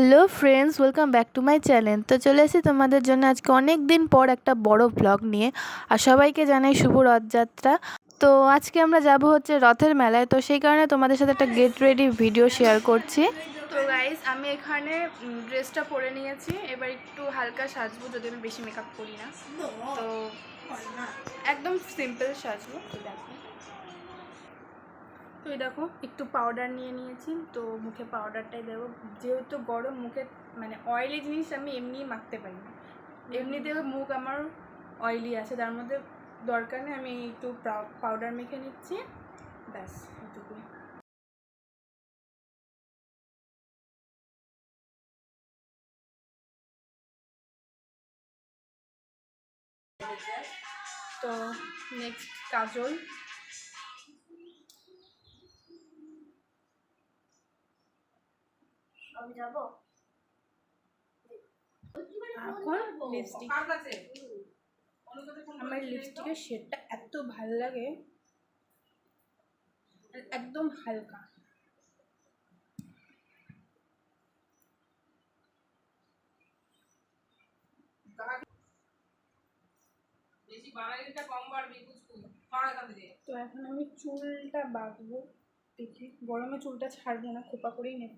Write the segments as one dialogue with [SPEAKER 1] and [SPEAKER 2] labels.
[SPEAKER 1] Hello friends, welcome back to my channel. তো চলে এসেছি তোমাদের জন্য আজকে অনেক দিন পর একটা বড় ব্লগ নিয়ে, আর সবাইকে জানাই শুভ রথযাত্রা। তো আজকে আমরা যাব হচ্ছে রথের মেলায়, তো সেই কারণে তোমাদের সাথে একটা গেট রেডি ভিডিও শেয়ার করছি। তো গাইজ আমি এখানে ড্রেসটা পরে নিয়েছি। এবার একটু হালকা সাজবো, যদি আমি বেশি মেকআপ করি না। তো একদম সিম্পল সাজবো। তো এই দেখো একটু পাউডার নিয়ে নিয়েছি তো মুখে পাউডারটাই দেবো। যেহেতু গরম মুখে মানে অয়েলি জিনিস আমি এমনিই মাখতে পারি না। এমনিতে মুখ আমার অয়েলি আছে তার মধ্যে দরকার নেই আমি একটু পাউডার মেখে নিচ্ছি ব্যাস এটুকুই। তো নেক্সট কাজল
[SPEAKER 2] আমি যাব?
[SPEAKER 1] এখন লিপস্টিক আমার লিপস্টিকের শেডটা এত ভালো লাগে। একদম হালকা। তো এখন আমি চুলটা বাঁধবো দেখি। গরমে চুলটা ছাড়বো না খোপা করেই নেব।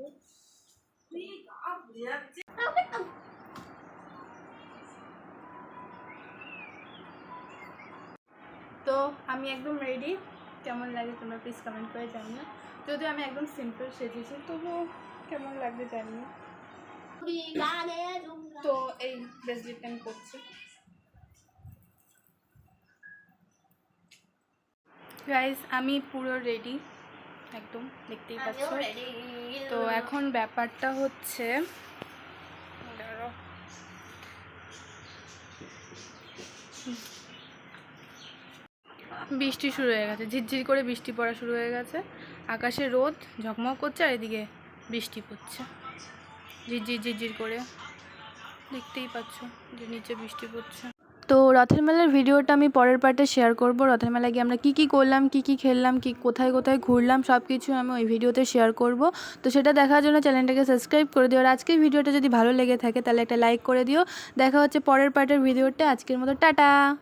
[SPEAKER 1] তো আমি একদম রেডি কেমন লাগে তোমরা প্লিজ কমেন্ট করে জানিও। যদিও আমি একদম সিম্পল সেজেছি, তবুও কেমন লাগবে জানিও। তো এই ব্রেসলেটটা আমি করছি গাইজ আমি পুরো রেডি একদম দেখতেই পাচ্ছ। তো এখন ব্যাপারটা হচ্ছে বৃষ্টি শুরু হয়ে গেছে ঝিরঝির করে বৃষ্টি পড়া শুরু হয়ে গেছে। আকাশে রোদ ঝকমক করছে আর এদিকে বৃষ্টি পড়ছে। ঝিরঝির ঝিরঝির করে। দেখতেই পাচ্ছ যে নিচে বৃষ্টি পড়ছে। তো রথের মেলার ভিডিওটা আমি পরের পার্টে শেয়ার করব। রথের মেলায় গিয়ে আমরা কী কী করলাম, কী কী খেললাম, কী কোথায় কোথায় ঘুরলাম সব কিছু আমি ওই ভিডিওতে শেয়ার করব। তো সেটা দেখার জন্য চ্যানেলটাকে সাবস্ক্রাইব করে দিও। আর আজকের ভিডিওটা যদি ভালো লেগে থাকে, তাহলে একটা লাইক করে দিও। দেখা হচ্ছে পরের পার্টের ভিডিওটা আজকের মতো, টাটা!